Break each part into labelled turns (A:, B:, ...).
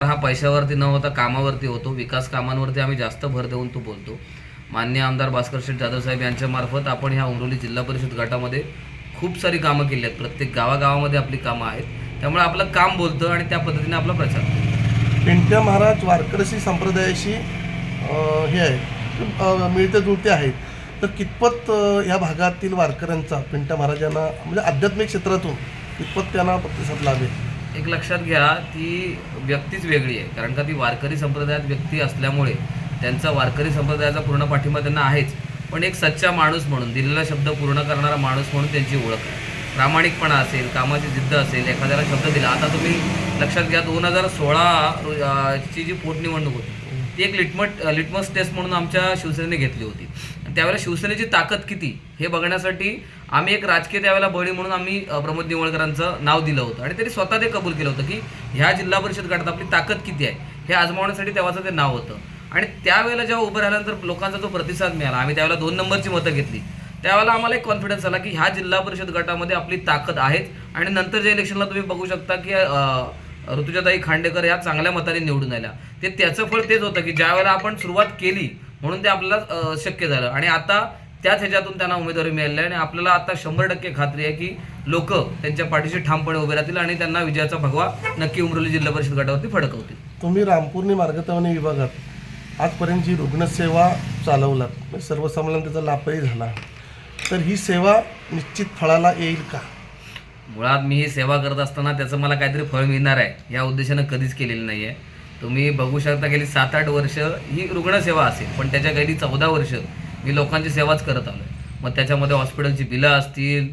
A: हा पैशावरती न होता कामावरती होतो. विकास कामांवरती आम्ही जास्त भर देऊन तो बोलतो. मान्य आमदार भास्कर शेठ जाधव साहेब यांच्यामार्फत आपण ह्या उमरोली जिल्हा परिषद गटामध्ये खूप सारी कामं केली आहेत. प्रत्येक गावागावामध्ये आपली कामं आहेत. त्यामुळे आपलं काम बोलतं आणि त्या पद्धतीने आपला प्रचार
B: पिंट्या महाराज वारकरशी संप्रदायाशी हे आहे. मिळते जुळते आहेत तर कितपत या भागातील वारकऱ्यांचा पिंट्या महाराजांना म्हणजे आध्यात्मिक क्षेत्रातून कितपत त्यांना प्रतिसाद लाभेल?
A: एक लक्षात घ्या ती व्यक्तीच वेगळी आहे. कारण का ती वारकरी संप्रदायात व्यक्ती असल्यामुळे त्यांचा वारकरी संप्रदायाचा पूर्ण पाठिंबा त्यांना आहेच. पण एक सच्चा माणूस म्हणून दिलेला शब्द पूर्ण करणारा माणूस म्हणून त्यांची ओळख आहे. प्रामाणिकपणा असेल कामाची जिद्द असेल एखाद्याला शब्द दिला. आता तुम्ही लक्षात घ्या दोन हजार सोळा ची जी पोटनिवडणूक होती ती एक लिटमट लिटमस टेस्ट म्हणून आमच्या शिवसेनेने घेतली होती. त्यावेळेला शिवसेनेची ताकद किती हे बघण्यासाठी आम्ही एक राजकीय त्यावेळेला बळी म्हणून आम्ही प्रमोद निवळकरांचं नाव दिलं होतं. आणि त्यांनी स्वतः ते कबूल केलं होतं की ह्या जिल्हा परिषद गटात आपली ताकद किती आहे हे आजमावण्यासाठी तेव्हाचं ते नाव होतं. आणि त्यावेळेला जेव्हा उभं राहिल्यानंतर लोकांचा जो प्रतिसाद मिळाला आम्ही त्यावेळेला दोन नंबरची मतं घेतली. त्यावेळेला आम्हाला एक कॉन्फिडन्स आला की ह्या जिल्हा परिषद गटामध्ये आपली ताकद आहेच. आणि नंतर जे इलेक्शनला तुम्ही बघू शकता की ऋतुजाताई खांडेकर ह्या चांगल्या मताने निवडून आल्या. ते त्याचं फळ तेच होतं की ज्या वेळेला आपण सुरुवात केली म्हणून ते आपल्याला शक्य झालं. आणि आता त्याच ह्याच्यातून त्यांना उमेदवारी मिळाली आहे आणि आपल्याला आता शंभर टक्के खात्री आहे की लोक त्यांच्या पाठीशी ठामपणे उभे राहतील आणि त्यांना विजयाचा भगवा नक्की उमरोली जिल्हा परिषद गटावरती फडकवतील.
B: तुम्ही रामपूर्णी मार्गतवणी विभागात आजपर्यंत जी रुग्णसेवा चालवलात म्हणजे सर्वसामान्यांना त्याचा लाभही झाला तर ही सेवा निश्चित फळाला येईल का?
A: मुळात मी ही सेवा करत असताना त्याचं मला काहीतरी फळ मिळणार आहे या उद्देशानं कधीच केलेलं नाही आहे तुम्ही बघू शकता गेली सात आठ वर्ष ही रुग्णसेवा असेल पण त्याच्या गेली चौदा वर्ष मी लोकांची सेवाच करत आलो मग त्याच्यामध्ये हॉस्पिटलची बिलं असतील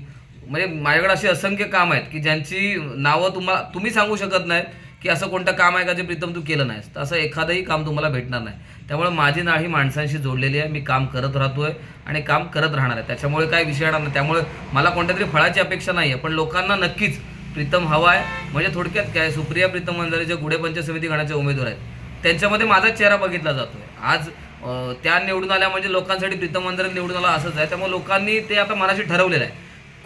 A: म्हणजे माझ्याकडे अशी असंख्य काम आहेत की ज्यांची नावं तुम्हाला तुम्ही सांगू शकत नाहीत की असं कोणतं काम आहे का जे प्रीतम तू केलं नाहीस. तर असं एखादंही काम तुम्हाला भेटणार नाही. त्यामुळे माझी नाळ ही माणसांशी जोडलेली आहे. मी काम करत राहतो आहे आणि काम करत राहणार आहे. त्याच्यामुळे काय विषय येणार नाही. त्यामुळे मला कोणत्या तरी फळाची अपेक्षा नाही आहे पण लोकांना नक्कीच प्रीतम हवा आहे. म्हणजे थोडक्यात काय सुप्रिया प्रीतम वंजारी जे गुढे पंचायत समिती गणाचे उमेदवार आहेत. त्यांच्यामध्ये माझा चेहरा बघितला जातोय. आज त्या निवडून आल्या म्हणजे लोकांसाठी प्रीतम वंजारी निवडून आला असंच आहे. त्यामुळे लोकांनी ते आता मनाशी ठरवलेलं आहे.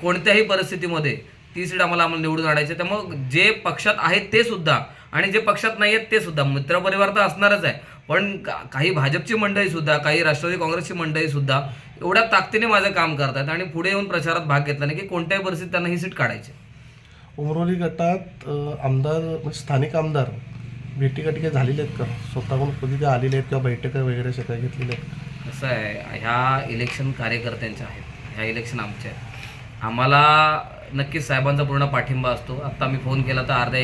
A: कोणत्याही परिस्थितीमध्ये ती सीट आम्हाला आम्हाला निवडून आणायची त्यामुळे जे पक्षात आहेत ते सुद्धा आणि जे पक्षात नाही आहेत ते सुद्धा मित्रपरिवार तर असणारच आहे. पण का- काही भाजपची मंडळी सुद्धा काही राष्ट्रवादी काँग्रेसची मंडळी सुद्धा एवढ्या ताकदीने माझं काम करतात आणि पुढे येऊन प्रचारात भाग घेतला नाही की कोणत्याही परिस्थितीत त्यांना ही सीट काढायची
B: उमरोली गटात आमदार म्हणजे स्थानिक आमदार भेटीगाठी काही झालेले आहेत का? स्वतःहून कधी ते आलेले आहेत किंवा बैठका वगैरे अशा काही घेतलेल्या आहेत?
A: कसं आहे ह्या इलेक्शन कार्यकर्त्यांच्या आहेत. ह्या इलेक्शन आमच्या आहेत. आम्हाला नक्कीच साहेबांचा पूर्ण पाठिंबा असतो. आत्ता मी फोन केला तर अर्ध्या